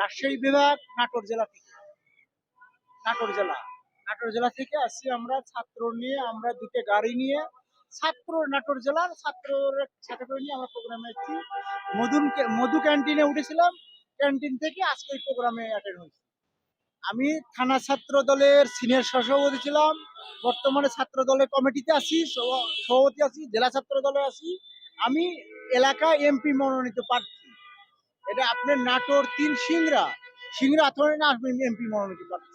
রাজশাহী বিভাগ, নাটোর জেলা থেকে। নাটোর জেলা। নাটোর জেলা থেকে আসছি আমরা ছাত্র নিয়ে, আমরা দুটো গাড়ি নিয়ে। ছাত্র, নাটোর জেলার ছাত্র করে নিয়ে আমরা প্রোগ্রামে এসেছি। মধুন মধু ক্যান্টিনে উঠেছিলাম। ক্যান্টিন থেকে আজকে এই প্রোগ্রামে অ্যাটেন্ড হয়েছি। আমি থানা ছাত্র দলের সিনিয়র সহসভাপতি ছিলাম। বর্তমানে ছাত্র দলের কমিটিতে আছি সভা- সভাপতি আছি, জেলা ছাত্র দলে আছি। আমি এলাকা এমপি মনোনীত প্রার্থী। এটা আপনার নাটোর তিন সিংরা। সিংরা আথরে না আমি এমপি মনোনীত প্রার্থী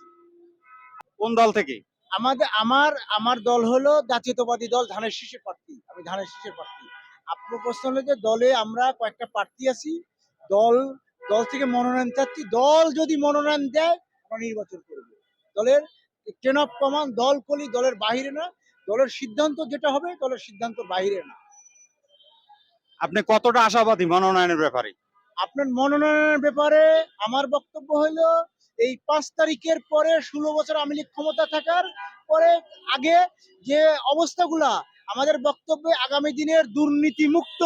কোন দল থেকে? আমাদের আমার আমার দল হলো জাতীয়তাবাদী দল ধানের শীষের প্রার্থী। আমি ধানের শীষের প্রার্থী। আপনার প্রশ্ন হলো যে দলে আমরা কয়েকটা প্রার্থী আছি। দল দল থেকে মনোনয়ন চাচ্ছি। দল যদি মনোনয়ন দেয় আমরা নির্বাচন করব। দলের টেন অফ কমান্ড দল কলি দলের বাহিরে না। দলের সিদ্ধান্ত যেটা হবে দলের সিদ্ধান্ত বাহিরে না। আপনি কতটা আশাবাদী মনোনয়নের ব্যাপারে? আপনার মনোনয়নের ব্যাপারে আমার বক্তব্য হইল, এই পাঁচ তারিখের পরে ষোলো বছর আওয়ামী লীগ ক্ষমতা থাকার পরে আগে যে অবস্থাগুলা আমাদের বক্তব্যে আগামী দিনের দুর্নীতি মুক্ত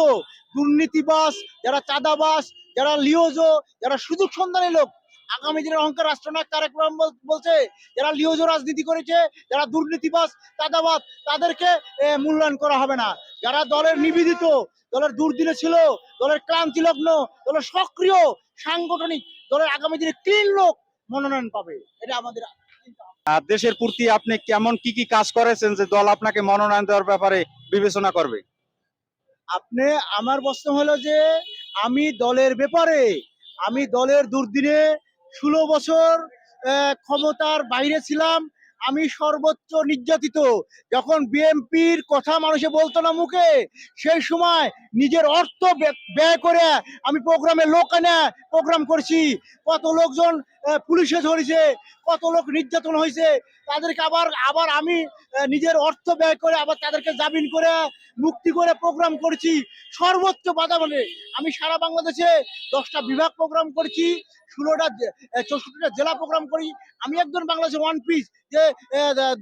দুর্নীতিবাস যারা চাঁদাবাস যারা লিওজো, যারা সুযোগ সন্ধানী লোক আগামী দিনের অহংকার রাষ্ট্রনায়ক তারেক রহমান বলছে যারা লিওজ রাজনীতি করেছে যারা দুর্নীতিবাস চাঁদাবাস তাদেরকে মূল্যায়ন করা হবে না। যারা দলের নিবেদিত দলের দুর্দিনে ছিল দলের ক্লান্তি লগ্ন দলের সক্রিয় সাংগঠনিক দলের আগামী দিনে তিন লোক মনোনয়ন পাবে। এটা আমাদের আর দেশের প্রতি আপনি কেমন কি কি কাজ করেছেন যে দল আপনাকে মনোনয়ন দেওয়ার ব্যাপারে বিবেচনা করবে? আপনি আমার প্রশ্ন হলো যে আমি দলের ব্যাপারে আমি দলের দুর্দিনে ষোলো বছর ক্ষমতার বাইরে ছিলাম। আমি সর্বোচ্চ নির্যাতিত। যখন বিএমপির কথা মানুষে বলতো না মুখে, সেই সময় নিজের অর্থ ব্যয়- করে আমি প্রোগ্রামে লোক এনে প্রোগ্রাম করছি। কত লোকজন পুলিশে ধরেছে, কত লোক নির্যাতন হয়েছে। তাদেরকে আবার আবার আমি নিজের অর্থ ব্যয় করে আবার তাদেরকে জামিন করে মুক্তি করে প্রোগ্রাম করছি। সর্বোচ্চ বাধা মানে আমি সারা বাংলাদেশে দশটা বিভাগ প্রোগ্রাম করছি ষোলোটা চৌষট্টিটা জেলা প্রোগ্রাম করি। আমি একজন বাংলাদেশে ওয়ান পিস যে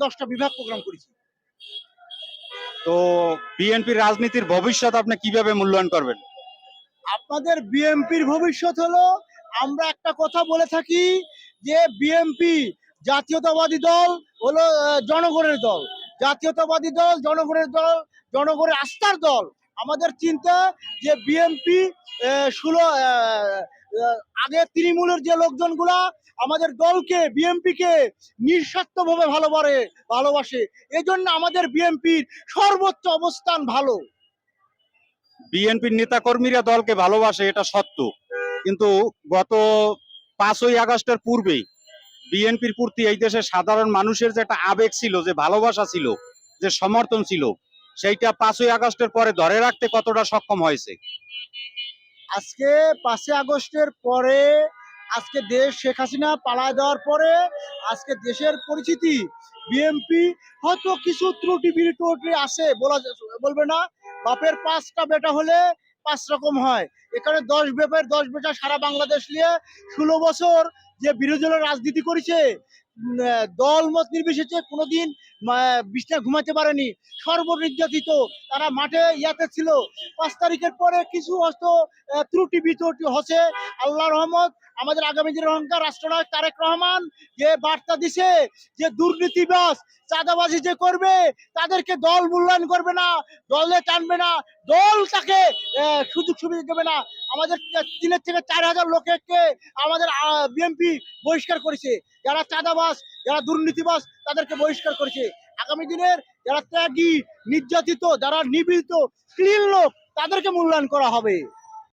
দশটা বিভাগ প্রোগ্রাম করেছি। তো বিএনপির রাজনীতির ভবিষ্যৎ আপনি কীভাবে মূল্যায়ন করবেন? আপনাদের বিএমপির ভবিষ্যৎ হলো আমরা একটা কথা বলে থাকি যে বিএমপি জাতীয়তাবাদী দল হলো জনগণের দল। জাতীয়তাবাদী দল জনগণের দল জনগণের আস্থার দল। আমাদের চিন্তা যে বিএমপি ষোলো আগে তৃণমূলের যে লোকজনগুলা আমাদের দলকে বিএমপিকে নিঃস্বার্থভাবে ভালোবাসে ভালোবাসে। এই জন্য আমাদের বিএমপির সর্বোচ্চ অবস্থান ভালো। বিএনপির নেতা কর্মীরা দলকে ভালোবাসে, এটা সত্য। কিন্তু গত পাঁচই আগস্টের পূর্বে বিএনপির প্রতি এই দেশের সাধারণ মানুষের যে একটা আবেগ ছিল, যে ভালোবাসা ছিল, যে সমর্থন ছিল সেইটা পাঁচই আগস্টের পরে ধরে রাখতে কতটা সক্ষম হয়েছে? আজকে পাঁচই আগস্টের পরে আজকে দেশ শেখ হাসিনা পালায় দেওয়ার পরে আজকে দেশের পরিস্থিতি বিএমপি হয়তো কিছু ত্রুটি বিরুটি আছে বলা বলবে না। বাপের পাঁচটা বেটা হলে পাঁচ রকম হয়। এখানে দশ বেপের দশ বেটা সারা বাংলাদেশ নিয়ে ষোলো বছর যে বিরোধী রাজনীতি করেছে দল মত নির্বিশেষে কোনোদিন আহ, বিছনায় ঘুমাতে পারেনি। সর্বনির্যাতিত তারা মাঠে ইয়াতে ছিল। পাঁচ তারিখের পরে কিছু হয়তো ত্রুটি বিত্রুটি হচ্ছে। আল্লাহ রহমত আমাদের আগামী দিনের অহংকার রাষ্ট্রনায়ক তারেক রহমান যে বার্তা দিছে যে দুর্নীতিবাস চাঁদাবাজি যে করবে তাদেরকে দল মূল্যায়ন করবে না দলে টানবে না দল তাকে সুযোগ সুবিধা দেবে না। আমাদের তিনের থেকে চার হাজার লোককে আমাদের বিএমপি বহিষ্কার করেছে। যারা চাঁদাবাস যারা দুর্নীতিবাস তাদেরকে বহিষ্কার করেছে। আগামী দিনের যারা ত্যাগী, নির্যাতিত, যারা নিবিড়িত ক্লিন লোক, তাদেরকে মূল্যায়ন করা হবে।